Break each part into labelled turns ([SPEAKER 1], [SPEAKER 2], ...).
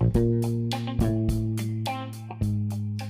[SPEAKER 1] Thank you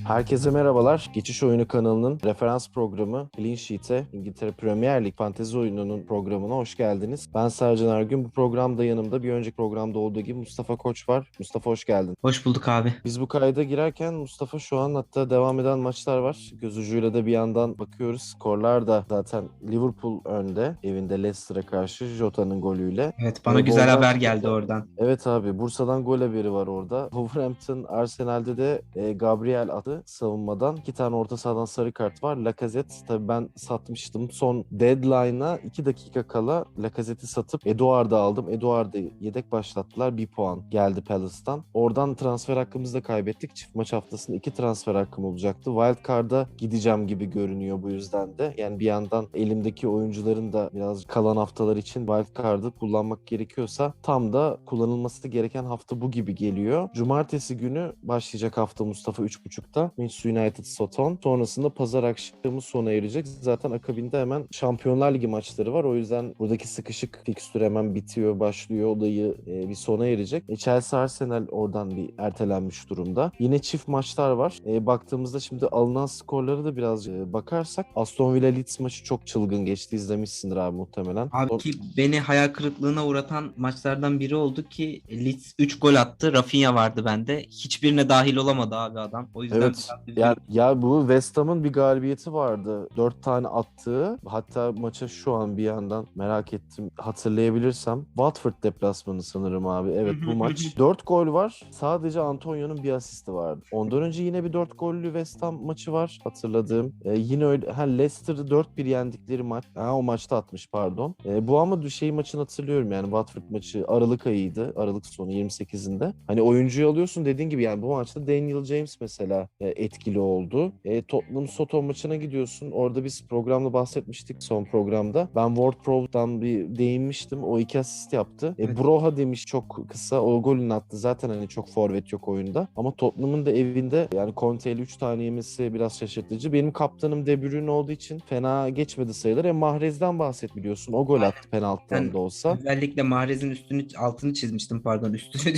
[SPEAKER 1] Herkese merhabalar. Geçiş Oyunu kanalının referans programı Clean Sheet'e İngiltere Premier Lig fantezi oyununun programına hoş geldiniz. Ben Sercan Ergün. Bu programda yanımda bir önceki programda olduğu gibi Mustafa Koç var. Mustafa hoş geldin.
[SPEAKER 2] Hoş bulduk abi.
[SPEAKER 1] Biz bu kayda girerken Mustafa şu an hatta devam eden maçlar var. Göz ucuyla da bir yandan bakıyoruz. Skorlar da zaten Liverpool önde. Evinde Leicester'a karşı Jota'nın golüyle.
[SPEAKER 2] Evet bana
[SPEAKER 1] Ve
[SPEAKER 2] güzel
[SPEAKER 1] golden-
[SPEAKER 2] haber geldi oradan.
[SPEAKER 1] Evet abi Bursa'dan gol haberi var orada. Wolverhampton Arsenal'de de e, Gabriel adı savunmadan. iki tane orta sahadan sarı kart var. Lacazette tabii ben satmıştım. Son deadline'a 2 dakika kala Lacazette'i satıp Eduard'ı aldım. Eduard'ı yedek başlattılar. Bir puan geldi Palace'tan. Oradan transfer hakkımızı da kaybettik. Çift maç haftasında iki transfer hakkım olacaktı. Wildcard'a gideceğim gibi görünüyor bu yüzden de. Yani bir yandan elimdeki oyuncuların da biraz kalan haftalar için Wildcard'ı kullanmak gerekiyorsa tam da kullanılması gereken hafta bu gibi geliyor. Cumartesi günü başlayacak hafta Mustafa 3.30'da. Manchester United Soton. Sonrasında pazar akşamı sona erecek. Zaten akabinde hemen Şampiyonlar Ligi maçları var. O yüzden buradaki sıkışık fikstür hemen bitiyor, başlıyor. Olayı e, bir sona erecek. E, Chelsea Arsenal oradan bir ertelenmiş durumda. Yine çift maçlar var. E, baktığımızda şimdi alınan skorları da biraz e, bakarsak Aston Villa Leeds maçı çok çılgın geçti. İzlemişsindir abi muhtemelen.
[SPEAKER 2] Abi ki beni hayal kırıklığına uğratan maçlardan biri oldu ki Leeds 3 gol attı. Rafinha vardı bende. Hiçbirine dahil olamadı abi adam. O yüzden
[SPEAKER 1] Evet.
[SPEAKER 2] Üzüldüm.
[SPEAKER 1] Ya, ya bu West Ham'ın bir galibiyeti vardı. Dört tane attığı. Hatta maça şu an bir yandan merak ettim. Hatırlayabilirsem. Watford deplasmanı sanırım abi. Evet bu maç. Dört gol var. Sadece Antonio'nun bir asisti vardı. Ondan önce yine bir dört gollü West Ham maçı var hatırladığım. Ee, yine öyle. Ha Leicester'ı 4-1 yendikleri maç. Ha o maçta atmış pardon. Ee, bu ama şey maçını hatırlıyorum yani Watford maçı Aralık ayıydı. Aralık sonu 28'inde. Hani oyuncuyu alıyorsun dediğin gibi yani bu maçta Daniel James mesela etkili oldu. E, Tottenham Soton maçına gidiyorsun. Orada biz programda bahsetmiştik son programda. Ben Ward Prowse'dan bir değinmiştim. O iki asist yaptı. E,
[SPEAKER 2] Evet.
[SPEAKER 1] Broha demiş çok kısa. O golünü attı. Zaten hani çok forvet yok oyunda. Ama Tottenham'ın da evinde yani Conte'li 3 tane yemesi biraz şaşırtıcı. Benim kaptanım De Bruyne olduğu için fena geçmedi sayılır. E Mahrez'den bahset biliyorsun. O gol attı penaltıdan
[SPEAKER 2] Sen-
[SPEAKER 1] da olsa.
[SPEAKER 2] Özellikle Mahrez'in üstünü altını çizmiştim pardon üstünü.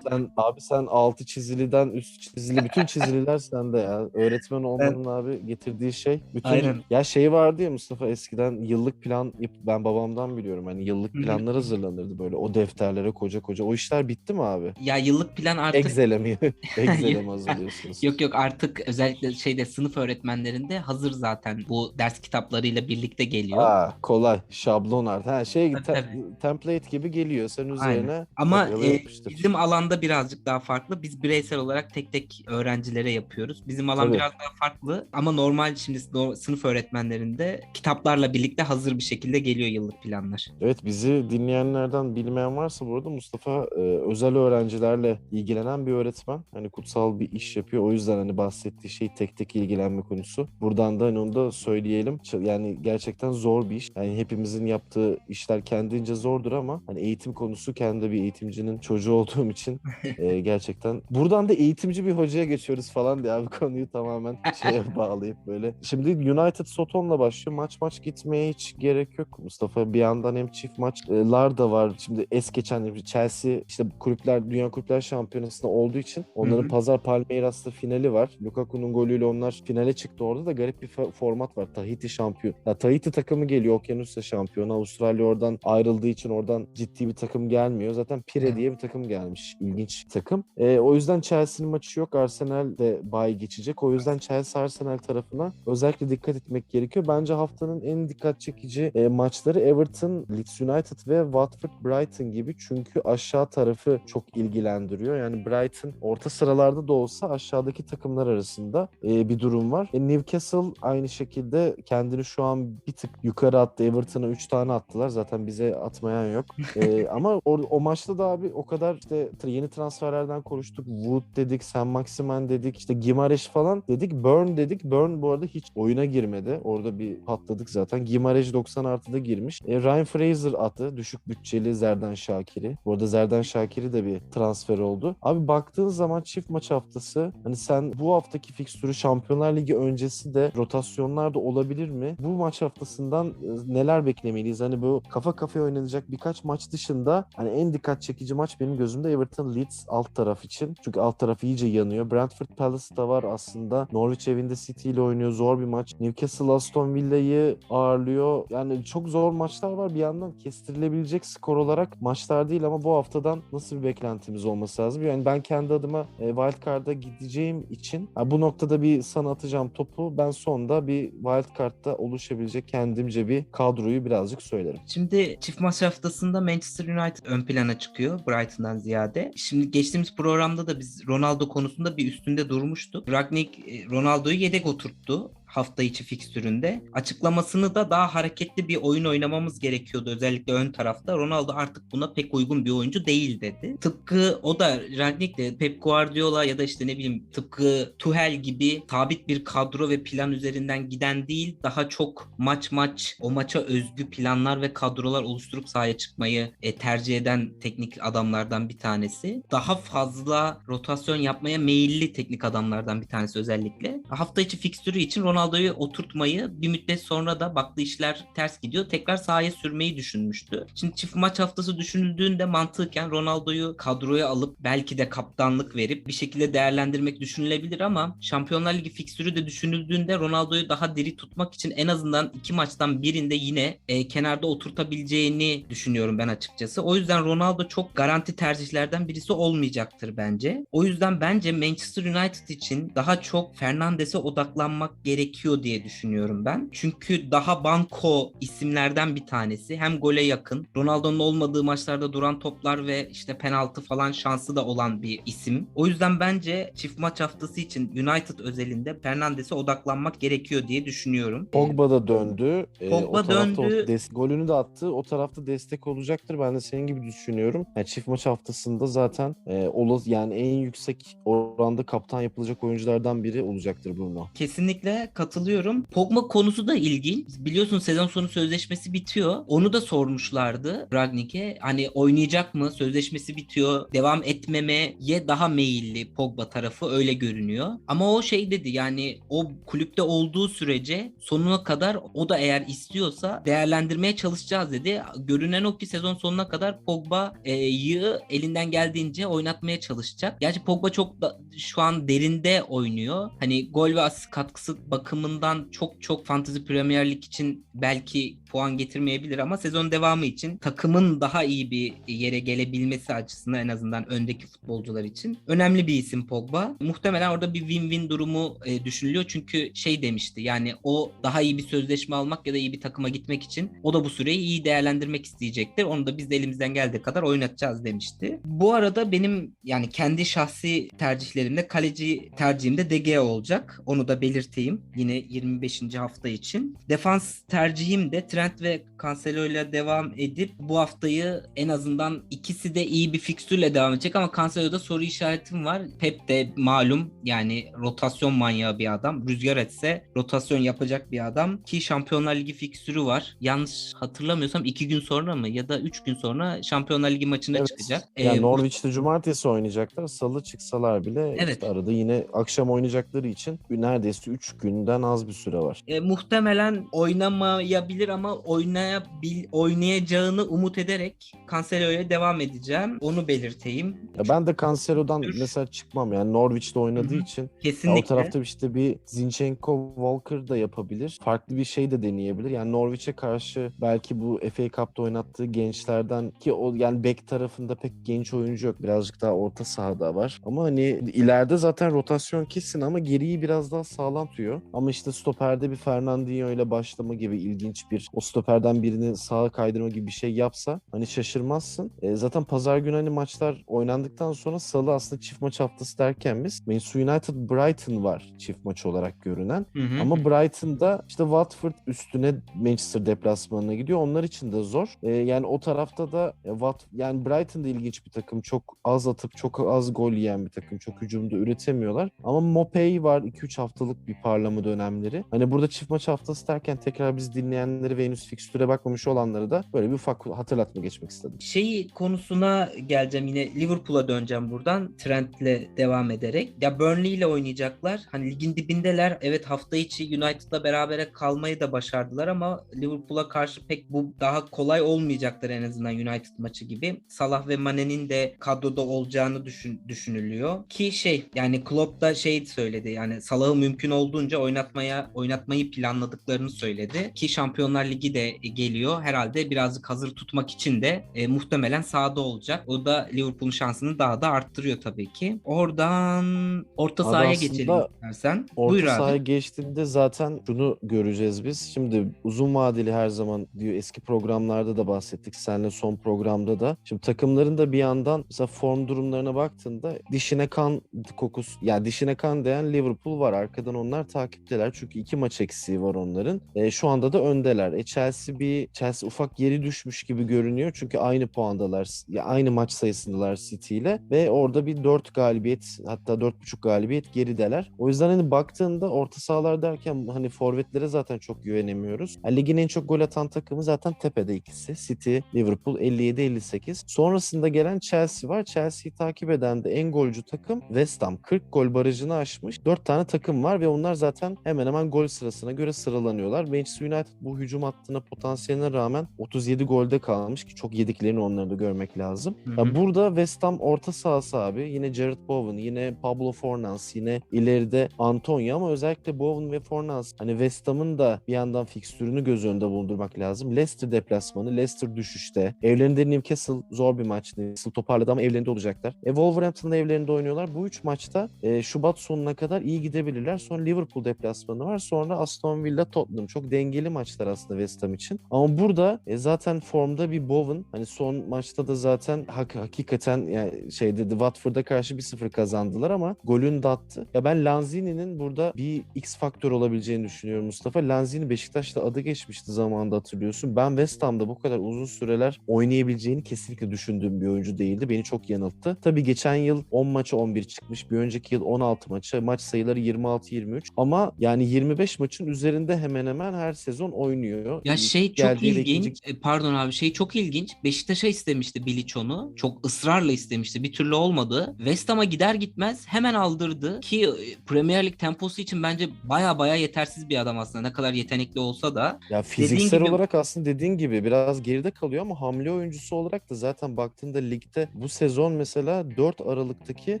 [SPEAKER 1] Sen abi sen altı çiziliden üst çizili bütün çizililer sende ya. Öğretmen olmanın abi getirdiği şey. Bütün
[SPEAKER 2] Aynen.
[SPEAKER 1] ya şey vardı ya Mustafa eskiden yıllık plan ben babamdan biliyorum. Hani yıllık planlar hazırlanırdı böyle o defterlere koca koca. O işler bitti mi abi?
[SPEAKER 2] ya yıllık plan artık
[SPEAKER 1] Excel'e mi? Excel'e mi hazırlıyorsunuz?
[SPEAKER 2] Yok yok artık özellikle şeyde sınıf öğretmenlerinde hazır zaten bu ders kitaplarıyla birlikte geliyor.
[SPEAKER 1] Aa, kolay. Şablon artık. Ha, şey
[SPEAKER 2] Tabii,
[SPEAKER 1] te-
[SPEAKER 2] tabii.
[SPEAKER 1] template gibi geliyor. Sen üzerine
[SPEAKER 2] Ama
[SPEAKER 1] kopyala
[SPEAKER 2] e, bizim alanda birazcık daha farklı. Biz bireysel olarak tek tek öğrencilere yapıyoruz. Bizim alan
[SPEAKER 1] Tabii.
[SPEAKER 2] biraz daha farklı ama normal şimdi sınıf öğretmenlerinde kitaplarla birlikte hazır bir şekilde geliyor yıllık planlar.
[SPEAKER 1] Evet bizi dinleyenlerden bilmeyen varsa bu arada Mustafa e, özel öğrencilerle ilgilenen bir öğretmen. Hani kutsal bir iş yapıyor. O yüzden hani bahsettiği şey tek tek ilgilenme konusu. Buradan da hani onu da söyleyelim. Yani gerçekten zor bir iş. Yani hepimizin yaptığı işler kendince zordur ama hani eğitim konusu kendi bir eğitimcinin çocuğu olduğum için e, gerçekten. Buradan da eğitimci bir hocaya geçiyoruz falan diye abi konuyu tamamen şeye bağlayıp böyle. Şimdi United Soton'la başlıyor. Maç maç gitmeye hiç gerek yok. Mustafa bir yandan hem çift maçlar da var. Şimdi es geçen Chelsea işte kulüpler Dünya Kulüpler Şampiyonası'nda olduğu için onların
[SPEAKER 2] Hı hı.
[SPEAKER 1] pazar Palmeiras'ta finali var. Lukaku'nun golüyle onlar finale çıktı. Orada da garip bir format var. Tahiti şampiyon. Ya Tahiti takımı geliyor. Okyanusya şampiyonu. Avustralya oradan ayrıldığı için oradan ciddi bir takım gelmiyor. Zaten Pire
[SPEAKER 2] Evet.
[SPEAKER 1] diye bir takım gelmiş. İlginç bir takım. E, o yüzden Chelsea'nin maçı yok. Arsenal de bay geçecek. O yüzden Chelsea Arsenal tarafına özellikle dikkat etmek gerekiyor. Bence haftanın en dikkat çekici e, maçları Everton, Leeds United ve Watford Brighton gibi. Çünkü aşağı tarafı çok ilgilendiriyor. Yani Brighton orta sıralarda da olsa aşağıdaki takımlar arasında e, bir durum var. E, Newcastle aynı şekilde kendini şu an bir tık yukarı attı. Everton'a 3 tane attılar. Zaten bize atmayan yok. E, ama or- o maçta da abi o kadar işte yeni transferlerden konuştuk. Wood dedik, Sam Maximan dedik. İşte Gimareş falan dedik. Burn dedik. Burn bu arada hiç oyuna girmedi. Orada bir patladık zaten. Gimareş 90 artıda girmiş. E, Ryan Fraser attı. Düşük bütçeli Zerdan Şakir'i. Bu arada Zerdan Şakir'i de bir transfer oldu. Abi baktığın zaman çift maç haftası hani sen bu haftaki fikstürü Şampiyonlar Ligi öncesi de rotasyonlar da olabilir mi? Bu maç haftasından e, neler beklemeliyiz? Hani bu kafa kafaya oynanacak birkaç maç dışında hani en dikkat çekici maç benim gözümde Everton Leeds alt taraf için. Çünkü alt taraf iyice yanıyor. Brentford Palace da var aslında. Norwich evinde City ile oynuyor. Zor bir maç. Newcastle Aston Villa'yı ağırlıyor. Yani çok zor maçlar var. Bir yandan kestirilebilecek skor olarak maçlar değil ama bu haftadan nasıl bir beklentimiz olması lazım? Yani ben kendi adıma e, wildcard'a gideceğim için bu noktada bir sana atacağım topu. Ben sonda bir wildcard'da oluşabilecek kendimce bir kadroyu birazcık söylerim.
[SPEAKER 2] Şimdi çift maç haftasında Manchester United ön plana çıkıyor Brighton'dan ziyade. Şimdi geçtiğimiz programda da biz Ronaldo konusunda bir üstünde durmuştuk. Ragnik e, Ronaldo'yu yedek oturttu hafta içi fikstüründe. Açıklamasını da daha hareketli bir oyun oynamamız gerekiyordu özellikle ön tarafta. Ronaldo artık buna pek uygun bir oyuncu değil dedi. Tıpkı o da Rangnick de Pep Guardiola ya da işte ne bileyim tıpkı Tuhel gibi sabit bir kadro ve plan üzerinden giden değil daha çok maç maç o maça özgü planlar ve kadrolar oluşturup sahaya çıkmayı e, tercih eden teknik adamlardan bir tanesi. Daha fazla rotasyon yapmaya meyilli teknik adamlardan bir tanesi özellikle. Hafta içi fikstürü için Ronaldo'yu oturtmayı bir müddet sonra da baktı işler ters gidiyor. Tekrar sahaya sürmeyi düşünmüştü. Şimdi çift maç haftası düşünüldüğünde mantıken Ronaldo'yu kadroya alıp belki de kaptanlık verip bir şekilde değerlendirmek düşünülebilir ama Şampiyonlar Ligi fikstürü de düşünüldüğünde Ronaldo'yu daha diri tutmak için en azından iki maçtan birinde yine e, kenarda oturtabileceğini düşünüyorum ben açıkçası. O yüzden Ronaldo çok garanti tercihlerden birisi olmayacaktır bence. O yüzden bence Manchester United için daha çok Fernandes'e odaklanmak gerekiyor diye düşünüyorum ben. Çünkü daha banko isimlerden bir tanesi. Hem gole yakın. Ronaldo'nun olmadığı maçlarda duran toplar ve işte penaltı falan şansı da olan bir isim. O yüzden bence çift maç haftası için United özelinde Fernandes'e odaklanmak gerekiyor diye düşünüyorum.
[SPEAKER 1] Pogba da döndü. Ee,
[SPEAKER 2] Pogba
[SPEAKER 1] o tarafta
[SPEAKER 2] döndü.
[SPEAKER 1] Des- golünü de attı. O tarafta destek olacaktır. Ben de senin gibi düşünüyorum. Yani çift maç haftasında zaten e, ola- yani en yüksek oranda kaptan yapılacak oyunculardan biri olacaktır Bruno.
[SPEAKER 2] Kesinlikle katılıyorum. Pogba konusu da ilginç. Biliyorsun sezon sonu sözleşmesi bitiyor. Onu da sormuşlardı Ragnik'e. Hani oynayacak mı? Sözleşmesi bitiyor. Devam etmemeye daha meyilli Pogba tarafı öyle görünüyor. Ama o şey dedi yani o kulüpte olduğu sürece sonuna kadar o da eğer istiyorsa değerlendirmeye çalışacağız dedi. Görünen o ki sezon sonuna kadar Pogba'yı elinden geldiğince oynatmaya çalışacak. Gerçi Pogba çok da şu an derinde oynuyor. Hani gol ve asist katkısı bakımından çok çok Fantasy Premier Lig için belki puan getirmeyebilir ama sezon devamı için takımın daha iyi bir yere gelebilmesi açısından en azından öndeki futbolcular için önemli bir isim Pogba. Muhtemelen orada bir win-win durumu e, düşünülüyor çünkü şey demişti yani o daha iyi bir sözleşme almak ya da iyi bir takıma gitmek için o da bu süreyi iyi değerlendirmek isteyecektir. Onu da biz de elimizden geldiği kadar oynatacağız demişti. Bu arada benim yani kendi şahsi tercihlerimde kaleci tercihimde De Gea olacak. Onu da belirteyim yine 25. hafta için. Defans tercihim de Trent ve Cancelo ile devam edip bu haftayı en azından ikisi de iyi bir fikstürle devam edecek ama Cancelo'da soru işaretim var. Pep de malum yani rotasyon manyağı bir adam. Rüzgar etse rotasyon yapacak bir adam ki Şampiyonlar Ligi fikstürü var. Yanlış hatırlamıyorsam iki gün sonra mı ya da üç gün sonra Şampiyonlar Ligi maçına
[SPEAKER 1] Evet.
[SPEAKER 2] çıkacak.
[SPEAKER 1] Yani
[SPEAKER 2] Ee,
[SPEAKER 1] Norwich'te cumartesi oynayacaklar. Salı çıksalar bile
[SPEAKER 2] Evet.
[SPEAKER 1] işte arada yine akşam oynayacakları için neredeyse 3 günden az bir süre var.
[SPEAKER 2] E, muhtemelen oynamayabilir ama oynayabil oynayacağını umut ederek Cancelo'ya devam edeceğim. Onu belirteyim.
[SPEAKER 1] Ya ben de Cancelo'dan
[SPEAKER 2] Dur.
[SPEAKER 1] mesela çıkmam yani Norwich'te oynadığı
[SPEAKER 2] Hı hı.
[SPEAKER 1] için
[SPEAKER 2] Kesinlikle.
[SPEAKER 1] o tarafta işte bir Zinchenko Walker da yapabilir. Farklı bir şey de deneyebilir. Yani Norwich'e karşı belki bu FA Cup'ta oynattığı gençlerden ki o yani bek tarafında pek genç oyuncu yok. Birazcık daha orta sahada var. Ama hani ileride zaten rotasyon kesin ama geriyi biraz daha sağlam tutuyor. Ama işte stoperde bir Fernandinho ile başlama gibi ilginç bir o stoperden birini sağa kaydırma gibi bir şey yapsa hani şaşırmazsın. E, zaten pazar günü hani maçlar oynandıktan sonra salı aslında çift maç haftası derken biz Manchester United Brighton var çift maç olarak görünen.
[SPEAKER 2] Hı hı.
[SPEAKER 1] Ama Brighton'da işte Watford üstüne Manchester deplasmanına gidiyor. Onlar için de zor. E, yani o tarafta da e, Wat yani Brighton da ilginç bir takım. Çok az atıp çok az gol yiyen bir takım. Çok hücumda üretemiyorlar. Ama Mopey var 2-3 haftalık bir parlama dönemleri. Hani burada çift maç haftası derken tekrar biz dinleyenleri ve henüz fikstüre bakmamış olanları da böyle bir ufak hatırlatma geçmek istedim.
[SPEAKER 2] Şeyi konusuna geleceğim yine Liverpool'a döneceğim buradan Trent'le devam ederek. Ya Burnley ile oynayacaklar. Hani ligin dibindeler. Evet hafta içi United'la berabere kalmayı da başardılar ama Liverpool'a karşı pek bu daha kolay olmayacaktır en azından United maçı gibi. Salah ve Mane'nin de kadroda olacağını düşün, düşünülüyor. Ki şey yani Klopp da şey söyledi yani Salah'ı mümkün olduğunca oynatmaya oynatmayı planladıklarını söyledi. Ki Şampiyonlar Ligi de geliyor. Herhalde birazcık hazır tutmak için de e, muhtemelen sahada olacak. O da Liverpool'un şansını daha da arttırıyor tabii ki. Oradan orta sahaya geçelim istersen.
[SPEAKER 1] Orta
[SPEAKER 2] Buyur
[SPEAKER 1] sahaya
[SPEAKER 2] abi.
[SPEAKER 1] geçtiğinde zaten şunu göreceğiz biz. Şimdi uzun vadeli her zaman diyor eski programlarda da bahsettik. Seninle son programda da. Şimdi takımların da bir yandan mesela form durumlarına baktığında dişine kan kokusu yani dişine kan değen Liverpool var. Arkadan onlar takipteler. Çünkü iki maç eksiği var onların. E, şu anda da öndeler. E, Chelsea bir Chelsea ufak geri düşmüş gibi görünüyor. Çünkü aynı puandalar. Ya aynı maç sayısındalar City ile ve orada bir 4 galibiyet hatta 4.5 galibiyet gerideler. O yüzden hani baktığında orta sahalar derken hani forvetlere zaten çok güvenemiyoruz. Yani ligin en çok gol atan takımı zaten tepede ikisi. City, Liverpool 57-58. Sonrasında gelen Chelsea var. Chelsea'yi takip eden de en golcü takım West Ham. 40 gol barajını aşmış. 4 tane takım var ve onlar zaten hemen hemen gol sırasına göre sıralanıyorlar. Manchester United bu hücum hattına potansiyeline rağmen 37 golde kalmış ki çok yediklerini onları da görmek lazım.
[SPEAKER 2] Hı
[SPEAKER 1] Ya
[SPEAKER 2] hı.
[SPEAKER 1] burada West Ham orta sahası abi. Yine Jared Bowen, yine Pablo Fornals, yine ileride Antonio ama özellikle Bowen ve Fornals hani West Ham'ın da bir yandan fikstürünü göz önünde bulundurmak lazım. Leicester deplasmanı, Leicester düşüşte. Evlerinde Newcastle zor bir maç. Newcastle toparladı ama evlerinde olacaklar. E, Wolverhampton'da evlerinde oynuyorlar. Bu üç maçta e, Şubat sonuna kadar iyi gidebilirler. Sonra Liverpool deplasmanı var. Sonra Aston Villa, Tottenham. Çok dengeli maçlar aslında West Ham için. Ama burada e, zaten formda bir Bowen. Hani son maçta da zaten hak, hakikaten yani şeyde de Watford'a karşı 1-0 kazandılar ama golün de attı. Ya ben Lanzini'nin burada bir X faktör olabileceğini düşünüyorum Mustafa. Lanzini Beşiktaş'ta adı geçmişti zamanında hatırlıyorsun. Ben West Ham'da bu kadar uzun süreler oynayabileceğini kesinlikle düşündüğüm bir oyuncu değildi. Beni çok yanılttı. Tabii geçen yıl 10 maça 11 çıkmış. Bir önceki yıl 16 maça. Maç sayıları 26-23. Ama yani 25 maçın üzerinde hemen hemen her sezon oynuyor.
[SPEAKER 2] Ya
[SPEAKER 1] İlk
[SPEAKER 2] şey çok ilginç.
[SPEAKER 1] ikinci-
[SPEAKER 2] E, Pardon abi şey çok ilginç. Beşiktaş'a istemişti Bilic onu. Çok ısrarla istemişti. Bir türlü olmadı. West Ham'a gider gitmez hemen aldırdı. Ki e, Premier Lig temposu için bence baya baya yetersiz bir adam aslında. Ne kadar yetenekli olsa da.
[SPEAKER 1] Ya fiziksel
[SPEAKER 2] gibi-
[SPEAKER 1] olarak aslında dediğin gibi biraz geride kalıyor ama hamle oyuncusu olarak da zaten baktığında ligde bu sezon mesela 4 Aralık'taki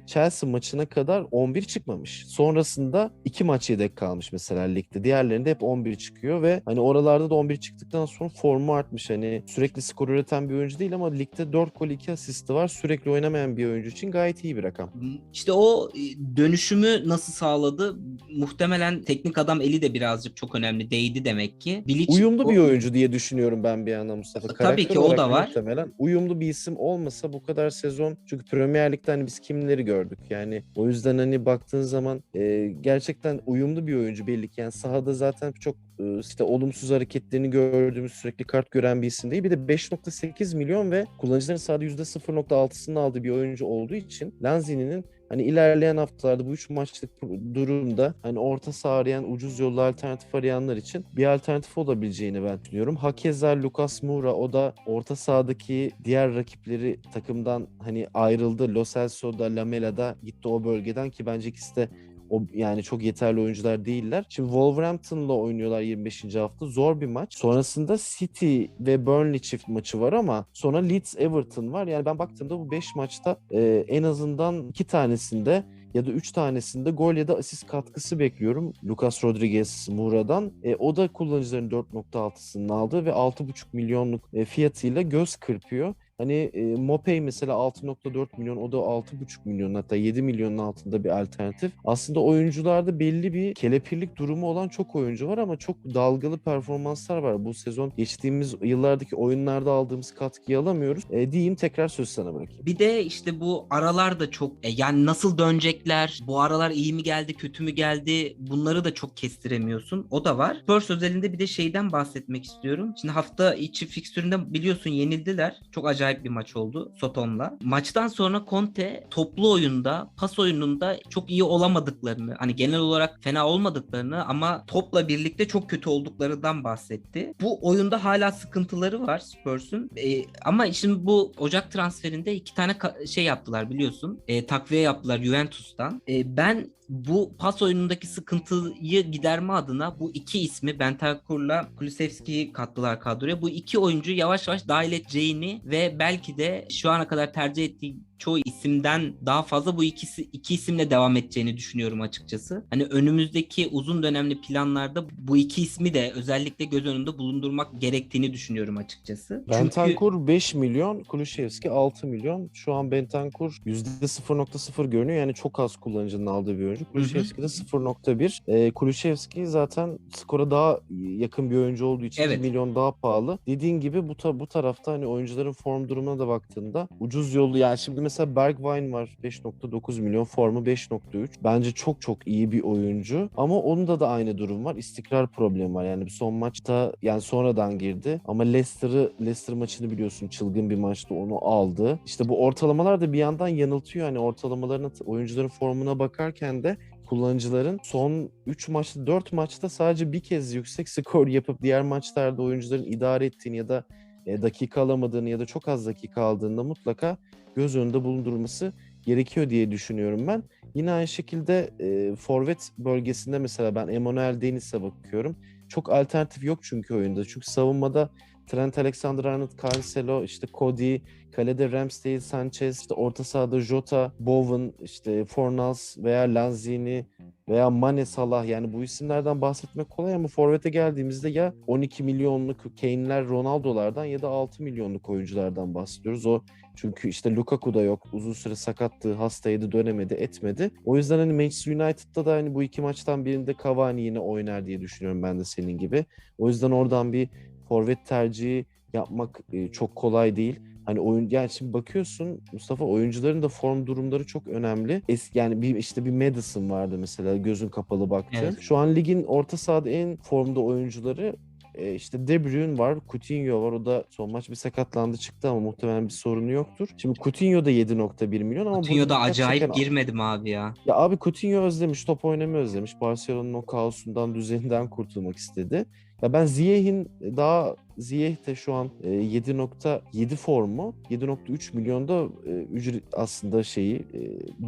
[SPEAKER 1] Chelsea maçına kadar 11 çıkmamış. Sonrasında 2 maç yedek kalmış mesela ligde. Diğerlerinde hep 11 çıkıyor ve hani oralarda da 11 çıktıktan sonra formu artmış. Hani sürekli skor üreten bir oyuncu değil ama ligde 4 gol 2 asisti var. Sürekli oynamayan bir oyuncu için gayet iyi bir rakam.
[SPEAKER 2] İşte o e, dönüşümü nasıl sağladı? Muhtemelen teknik adam eli de birazcık çok önemli. Değdi demek ki. Bilic
[SPEAKER 1] Uyumlu
[SPEAKER 2] o-
[SPEAKER 1] bir oyuncu diye düşünüyorum ben bir yandan Mustafa.
[SPEAKER 2] Tabii
[SPEAKER 1] Karakter
[SPEAKER 2] ki o da var.
[SPEAKER 1] Muhtemelen uyumlu bir isim olmasa bu kadar sezon çünkü Premier Lig'de hani biz kimleri gördük yani o yüzden hani baktığın zaman e, gerçekten uyumlu bir oyuncu belli ki yani sahada zaten çok işte olumsuz hareketlerini gördüğümüz sürekli kart gören bir isim değil. Bir de 5.8 milyon ve kullanıcıların sadece %0.6'sını aldığı bir oyuncu olduğu için Lanzini'nin Hani ilerleyen haftalarda bu üç maçlık durumda hani orta saha arayan, ucuz yollu alternatif arayanlar için bir alternatif olabileceğini ben düşünüyorum. Hakeza Lucas Moura o da orta sahadaki diğer rakipleri takımdan hani ayrıldı. Lo Celso'da, Lamela'da gitti o bölgeden ki bence ikisi de o yani çok yeterli oyuncular değiller. Şimdi Wolverhampton'la oynuyorlar 25. hafta. Zor bir maç. Sonrasında City ve Burnley çift maçı var ama sonra Leeds Everton var. Yani ben baktığımda bu 5 maçta e, en azından 2 tanesinde ya da 3 tanesinde gol ya da asist katkısı bekliyorum. Lucas Rodriguez Moura'dan. E, o da kullanıcıların 4.6'sını aldı ve 6.5 milyonluk e, fiyatıyla göz kırpıyor. Hani e, Mopey mesela 6.4 milyon o da 6.5 milyon hatta 7 milyonun altında bir alternatif. Aslında oyuncularda belli bir kelepirlik durumu olan çok oyuncu var ama çok dalgalı performanslar var. Bu sezon geçtiğimiz yıllardaki oyunlarda aldığımız katkıyı alamıyoruz. E, diyeyim tekrar söz sana bırakayım.
[SPEAKER 2] Bir de işte bu aralar da çok e, yani nasıl dönecekler? Bu aralar iyi mi geldi, kötü mü geldi? Bunları da çok kestiremiyorsun. O da var. Spurs özelinde bir de şeyden bahsetmek istiyorum. Şimdi hafta içi fikstüründe biliyorsun yenildiler. Çok acayip bir maç oldu Soton'la. Maçtan sonra Conte toplu oyunda, pas oyununda çok iyi olamadıklarını, hani genel olarak fena olmadıklarını ama topla birlikte çok kötü olduklarından bahsetti. Bu oyunda hala sıkıntıları var Spurs'un. E, ama şimdi bu Ocak transferinde iki tane şey yaptılar biliyorsun. E, takviye yaptılar Juventus'tan. E, ben bu pas oyunundaki sıkıntıyı giderme adına bu iki ismi Bentancur'la Kulusevski'yi kattılar kadroya. Bu iki oyuncu yavaş yavaş dahil edeceğini ve belki de şu ana kadar tercih ettiği çoğu isimden daha fazla bu ikisi iki isimle devam edeceğini düşünüyorum açıkçası. Hani önümüzdeki uzun dönemli planlarda bu iki ismi de özellikle göz önünde bulundurmak gerektiğini düşünüyorum açıkçası.
[SPEAKER 1] Bentancur 5 milyon, Kulüşevski 6 milyon. Şu an Bentancur %0.0 görünüyor. Yani çok az kullanıcının aldığı bir oyuncu. Kulüşevski de 0.1. Ee, Kulüşevski zaten skora daha yakın bir oyuncu olduğu için
[SPEAKER 2] Evet.
[SPEAKER 1] 1 milyon daha pahalı. Dediğin gibi bu ta- bu tarafta hani oyuncuların form durumuna da baktığında ucuz yolu yani şimdi mesela Bergwijn var 5.9 milyon formu 5.3. Bence çok çok iyi bir oyuncu ama onda da aynı durum var. İstikrar problemi var. Yani son maçta yani sonradan girdi ama Leicester'ı Leicester maçını biliyorsun çılgın bir maçtı onu aldı. İşte bu ortalamalar da bir yandan yanıltıyor. Hani ortalamalarına oyuncuların formuna bakarken de kullanıcıların son 3 maçta 4 maçta sadece bir kez yüksek skor yapıp diğer maçlarda oyuncuların idare ettiğini ya da e, dakika alamadığını ya da çok az dakika aldığında mutlaka göz önünde bulundurulması gerekiyor diye düşünüyorum ben. Yine aynı şekilde e, forvet bölgesinde mesela ben Emmanuel Deniz'e bakıyorum. Çok alternatif yok çünkü oyunda. Çünkü savunmada Trent Alexander-Arnold, Cancelo, işte Cody, kalede Ramsdale, Sanchez, işte orta sahada Jota, Bowen, işte Fornals veya Lanzini veya Mane Salah yani bu isimlerden bahsetmek kolay ama forvete geldiğimizde ya 12 milyonluk Kane'ler, Ronaldo'lardan ya da 6 milyonluk oyunculardan bahsediyoruz. O çünkü işte Lukaku da yok. Uzun süre sakattı, hastaydı, dönemedi, etmedi. O yüzden hani Manchester United'da da hani bu iki maçtan birinde Cavani yine oynar diye düşünüyorum ben de senin gibi. O yüzden oradan bir forvet tercihi yapmak e, çok kolay değil. Hani oyun yani şimdi bakıyorsun Mustafa oyuncuların da form durumları çok önemli. Eski yani bir işte bir Madison vardı mesela gözün kapalı baktın.
[SPEAKER 2] Evet.
[SPEAKER 1] Şu an ligin orta sahada en formda oyuncuları e, işte De Bruyne var, Coutinho var. O da son maç bir sakatlandı çıktı ama muhtemelen bir sorunu yoktur. Şimdi Coutinho da 7.1 milyon ama
[SPEAKER 2] Coutinho da acayip
[SPEAKER 1] çeken-
[SPEAKER 2] girmedim abi ya.
[SPEAKER 1] ya abi Coutinho özlemiş, top oynamayı özlemiş. Barcelona'nın o kaosundan, düzeninden kurtulmak istedi. Ya ben Ziyech'in daha Ziyech de şu an e, 7.7 formu, 7.3 milyonda e, ücret aslında şeyi e,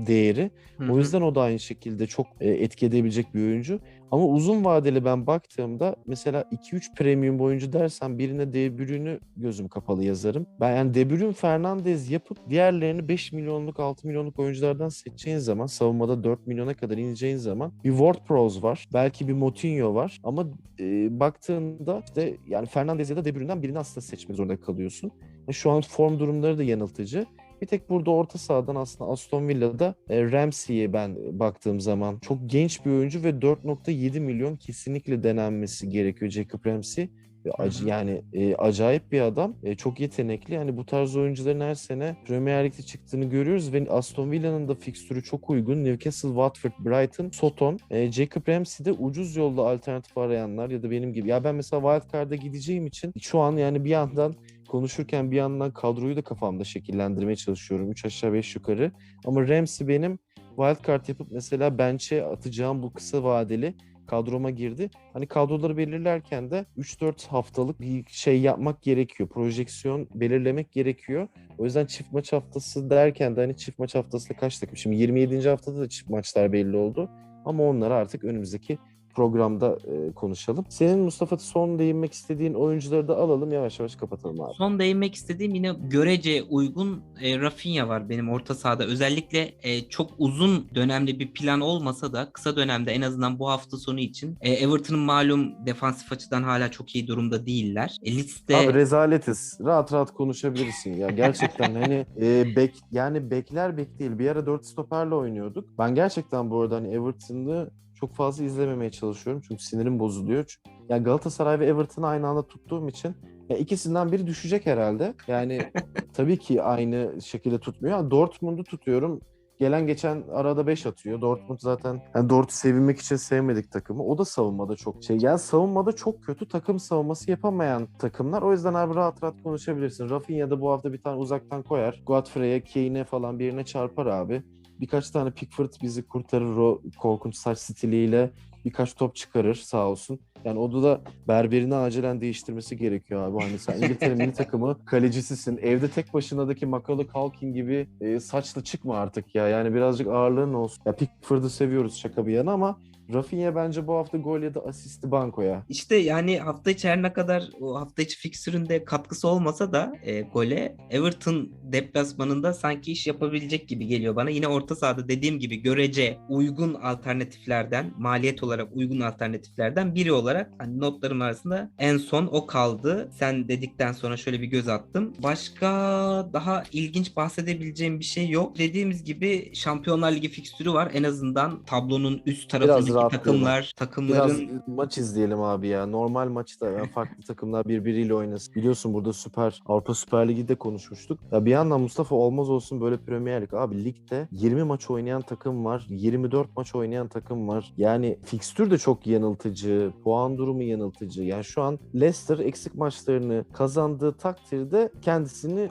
[SPEAKER 1] değeri.
[SPEAKER 2] Hı
[SPEAKER 1] O
[SPEAKER 2] hı.
[SPEAKER 1] yüzden o da aynı şekilde çok e, etki edebilecek bir oyuncu. Ama uzun vadeli ben baktığımda mesela 2-3 premium oyuncu dersen birine De Bruyne'ü gözüm kapalı yazarım. Ben yani De Bruyne, Fernandez yapıp diğerlerini 5 milyonluk 6 milyonluk oyunculardan seçeceğin zaman savunmada 4 milyona kadar ineceğin zaman bir Ward-Prowse var. Belki bir Moutinho var. Ama e, baktığında işte yani Fernandez ya da De Bruyne'den birini aslında seçmek zorunda kalıyorsun. E, Şu an form durumları da yanıltıcı. Bir tek burada orta sahadan aslında Aston Villa'da e, Ramsey'e ben baktığım zaman çok genç bir oyuncu ve 4.7 milyon kesinlikle denenmesi gerekiyor Jacob Ramsey. Ac- yani e, acayip bir adam. E, çok yetenekli. Yani bu tarz oyuncuların her sene Premier Lig'de çıktığını görüyoruz ve Aston Villa'nın da fikstürü çok uygun. Newcastle, Watford, Brighton, Soton. E, Jacob Ramsey'de ucuz yolda alternatif arayanlar ya da benim gibi. Ya ben mesela Wildcard'a gideceğim için şu an yani bir yandan konuşurken bir yandan kadroyu da kafamda şekillendirmeye çalışıyorum. 3 aşağı 5 yukarı. Ama Ramsey benim wildcard yapıp mesela bench'e atacağım bu kısa vadeli kadroma girdi. Hani kadroları belirlerken de 3-4 haftalık bir şey yapmak gerekiyor. Projeksiyon belirlemek gerekiyor. O yüzden çift maç haftası derken de hani çift maç haftasında kaç takım? Şimdi 27. haftada da çift maçlar belli oldu. Ama onları artık önümüzdeki programda e, konuşalım. Senin Mustafa son değinmek istediğin oyuncuları da alalım yavaş yavaş kapatalım abi.
[SPEAKER 2] Son değinmek istediğim yine görece uygun e, Rafinha var benim orta sahada. Özellikle e, çok uzun dönemli bir plan olmasa da kısa dönemde en azından bu hafta sonu için e, Everton'ın malum defansif açıdan hala çok iyi durumda değiller. E, Leeds'te
[SPEAKER 1] Abi rezaletiz. Rahat rahat konuşabilirsin ya. Gerçekten hani e, bek yani bekler bek değil. Bir ara 4 stoperle oynuyorduk. Ben gerçekten bu arada hani Everton'ı çok fazla izlememeye çalışıyorum. Çünkü sinirim bozuluyor. Ya Galatasaray ve Everton'ı aynı anda tuttuğum için ya ikisinden biri düşecek herhalde. Yani tabii ki aynı şekilde tutmuyor. Dortmund'u tutuyorum. Gelen geçen arada 5 atıyor. Dortmund zaten yani Dortmund'u sevinmek için sevmedik takımı. O da savunmada çok şey. Yani savunmada çok kötü takım savunması yapamayan takımlar. O yüzden abi rahat rahat konuşabilirsin. Rafinha da bu hafta bir tane uzaktan koyar. Godfrey'e, Kane'e falan birine çarpar abi. Birkaç tane Pickford bizi kurtarır o korkunç saç stiliyle. Birkaç top çıkarır sağ olsun. Yani o da berberini acilen değiştirmesi gerekiyor abi. Hani sen İngiltere milli takımı kalecisisin. Evde tek başınadaki Macaulay Culkin gibi e, saçlı çıkma artık ya. Yani birazcık ağırlığın olsun. Ya Pickford'u seviyoruz şaka bir yana ama Rafinha bence bu hafta gol ya da asisti bankoya.
[SPEAKER 2] İşte yani hafta içi her ne kadar o hafta içi fikstüründe katkısı olmasa da e, gole Everton deplasmanında sanki iş yapabilecek gibi geliyor bana. Yine orta sahada dediğim gibi görece uygun alternatiflerden, maliyet olarak uygun alternatiflerden biri olarak hani notlarım arasında en son o kaldı. Sen dedikten sonra şöyle bir göz attım. Başka daha ilginç bahsedebileceğim bir şey yok. Dediğimiz gibi Şampiyonlar Ligi fikstürü var. En azından tablonun üst tarafındaki
[SPEAKER 1] rahatlayalım.
[SPEAKER 2] takımlar,
[SPEAKER 1] Biraz
[SPEAKER 2] takımların
[SPEAKER 1] maç izleyelim abi ya. Normal maçta yani farklı takımlar birbiriyle oynasın. Biliyorsun burada Süper Avrupa Süper Ligi de konuşmuştuk. Ya bir yandan Mustafa olmaz olsun böyle Premier Lig. Abi ligde 20 maç oynayan takım var. 24 maç oynayan takım var. Yani fikstür de çok yanıltıcı. Puan durumu yanıltıcı. Yani şu an Leicester eksik maçlarını kazandığı takdirde kendisini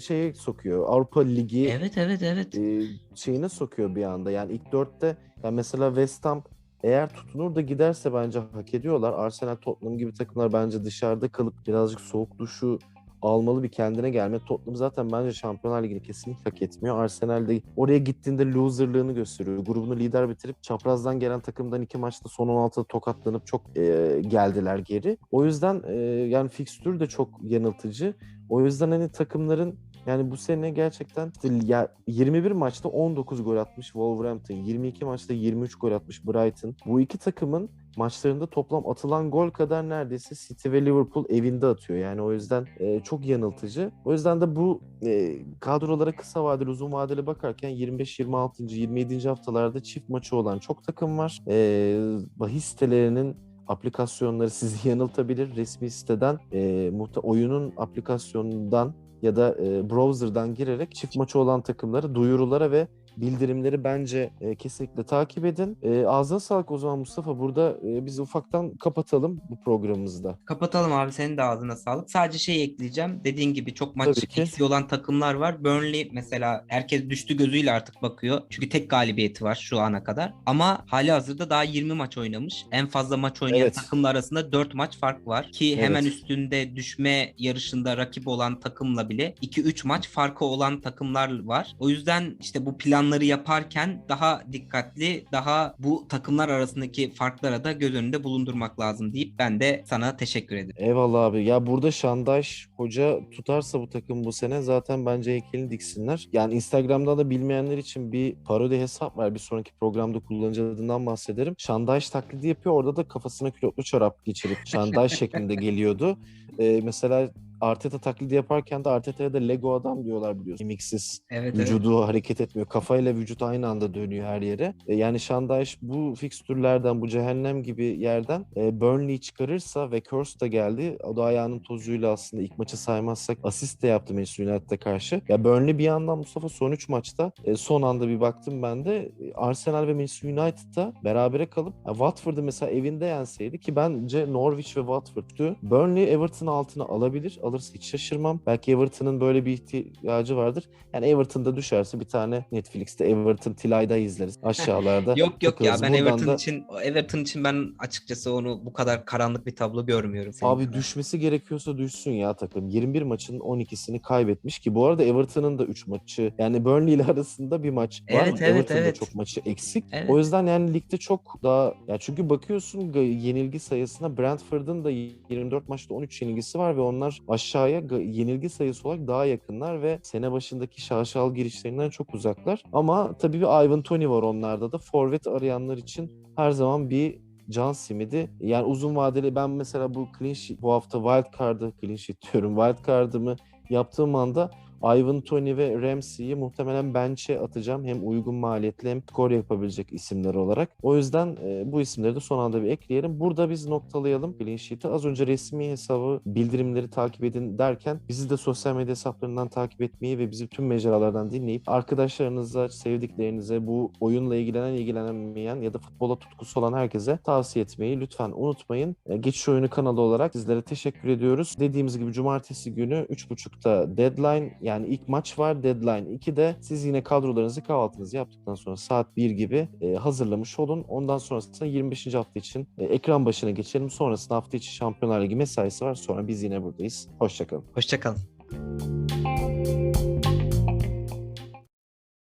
[SPEAKER 1] şeye sokuyor. Avrupa Ligi
[SPEAKER 2] Evet evet evet.
[SPEAKER 1] e, şeyine sokuyor bir anda. Yani ilk dörtte yani mesela West Ham eğer tutunur da giderse bence hak ediyorlar. Arsenal, Tottenham gibi takımlar bence dışarıda kalıp birazcık soğuk duşu almalı bir kendine gelme. Tottenham zaten bence Şampiyonlar Ligi'ni kesinlikle hak etmiyor. Arsenal de oraya gittiğinde loserlığını gösteriyor. Grubunu lider bitirip çaprazdan gelen takımdan iki maçta son 16'da tokatlanıp çok e, geldiler geri. O yüzden e, yani fikstür de çok yanıltıcı. O yüzden hani takımların yani bu sene gerçekten ya 21 maçta 19 gol atmış Wolverhampton, 22 maçta 23 gol atmış Brighton. Bu iki takımın maçlarında toplam atılan gol kadar neredeyse City ve Liverpool evinde atıyor. Yani o yüzden e, çok yanıltıcı. O yüzden de bu e, kadrolara kısa vadeli, uzun vadeli bakarken 25, 26, 27. haftalarda çift maçı olan çok takım var. E, bahis sitelerinin aplikasyonları sizi yanıltabilir. Resmi siteden e, oyunun aplikasyonundan ya da e, browser'dan girerek çift maçı olan takımları duyurulara ve bildirimleri bence e, kesinlikle takip edin. E, ağzına sağlık o zaman Mustafa. Burada e, biz ufaktan kapatalım bu programımızda.
[SPEAKER 2] Kapatalım abi senin de ağzına sağlık. Sadece şey ekleyeceğim. Dediğin gibi çok maç eksiği olan takımlar var. Burnley mesela herkes düştü gözüyle artık bakıyor. Çünkü tek galibiyeti var şu ana kadar. Ama hali hazırda daha 20 maç oynamış. En fazla maç oynayan
[SPEAKER 1] Evet.
[SPEAKER 2] takımlar arasında 4 maç fark var. Ki
[SPEAKER 1] Evet.
[SPEAKER 2] hemen üstünde düşme yarışında rakip olan takımla bile 2-3 maç farkı olan takımlar var. O yüzden işte bu planları yaparken daha dikkatli, daha bu takımlar arasındaki farklara da göz önünde bulundurmak lazım deyip ben de sana teşekkür ederim.
[SPEAKER 1] Eyvallah abi. Ya burada Şandaş hoca tutarsa bu takım bu sene zaten bence heykelini diksinler. Yani Instagram'da da bilmeyenler için bir parodi hesap var. Bir sonraki programda kullanıcı adından bahsederim. Şandaş taklidi yapıyor. Orada da kafasına külotlu çorap geçirip Şandaş şeklinde geliyordu. Ee, mesela Arteta taklidi yaparken de Arteta'ya da Lego adam diyorlar biliyorsun. Mimiksiz.
[SPEAKER 2] Evet, evet.
[SPEAKER 1] Vücudu hareket etmiyor. Kafayla vücut aynı anda dönüyor her yere. E, yani Şandaş bu fikstürlerden, bu cehennem gibi yerden e, Burnley'i çıkarırsa ve Curse da geldi. O da ayağının tozuyla aslında ilk maçı saymazsak asist de yaptı Manchester United'a karşı. Ya Burnley bir yandan Mustafa son 3 maçta e, son anda bir baktım ben de e, Arsenal ve Manchester United'da berabere kalıp ya Watford'u mesela evinde yenseydi ki bence Norwich ve Watford'tu. Burnley Everton altına alabilir. Alırsa hiç şaşırmam. Belki Everton'ın böyle bir ihtiyacı vardır. Yani Everton'da düşerse bir tane Netflix'te Everton Tilay'da izleriz. Aşağılarda
[SPEAKER 2] Yok yok ya ben
[SPEAKER 1] Buradan
[SPEAKER 2] Everton
[SPEAKER 1] da-
[SPEAKER 2] için Everton için ben açıkçası onu bu kadar karanlık bir tablo görmüyorum.
[SPEAKER 1] Abi
[SPEAKER 2] kadar.
[SPEAKER 1] düşmesi gerekiyorsa düşsün ya takım. 21 maçın 12'sini kaybetmiş ki bu arada Everton'ın da 3 maçı yani Burnley ile arasında bir maç var.
[SPEAKER 2] Evet, evet,
[SPEAKER 1] Everton'da
[SPEAKER 2] evet.
[SPEAKER 1] çok maçı eksik.
[SPEAKER 2] Evet.
[SPEAKER 1] O yüzden yani ligde çok daha ya çünkü bakıyorsun yenilgi sayısına Brentford'ın da 24 maçta 13 yenilgisi var ve onlar aşağıya yenilgi sayısı olarak daha yakınlar ve sene başındaki şaşal girişlerinden çok uzaklar. Ama tabii bir Ivan Toney var onlarda da. Forvet arayanlar için her zaman bir can simidi. Yani uzun vadeli ben mesela bu clean sheet, bu hafta wild card'ı clean sheet diyorum. Wild card'ımı yaptığım anda Ivan Toney ve Ramsey'yi muhtemelen bench'e atacağım. Hem uygun maliyetli hem skor yapabilecek isimler olarak. O yüzden e, bu isimleri de son anda bir ekleyelim. Burada biz noktalayalım clean sheet'i. Az önce resmi hesabı bildirimleri takip edin derken bizi de sosyal medya hesaplarından takip etmeyi ve bizi tüm mecralardan dinleyip arkadaşlarınıza, sevdiklerinize, bu oyunla ilgilenen, ilgilenmeyen ya da futbola tutkusu olan herkese tavsiye etmeyi lütfen unutmayın. E, Geçiş Oyunu kanalı olarak sizlere teşekkür ediyoruz. Dediğimiz gibi cumartesi günü 3.30'da deadline yani ilk maç var deadline 2'de siz yine kadrolarınızı kahvaltınızı yaptıktan sonra saat 1 gibi e, hazırlamış olun. Ondan sonrasında 25. hafta için e, ekran başına geçelim. Sonrasında hafta içi Şampiyonlar Ligi mesaisi var. Sonra biz yine buradayız. Hoşçakalın.
[SPEAKER 2] Hoşçakalın.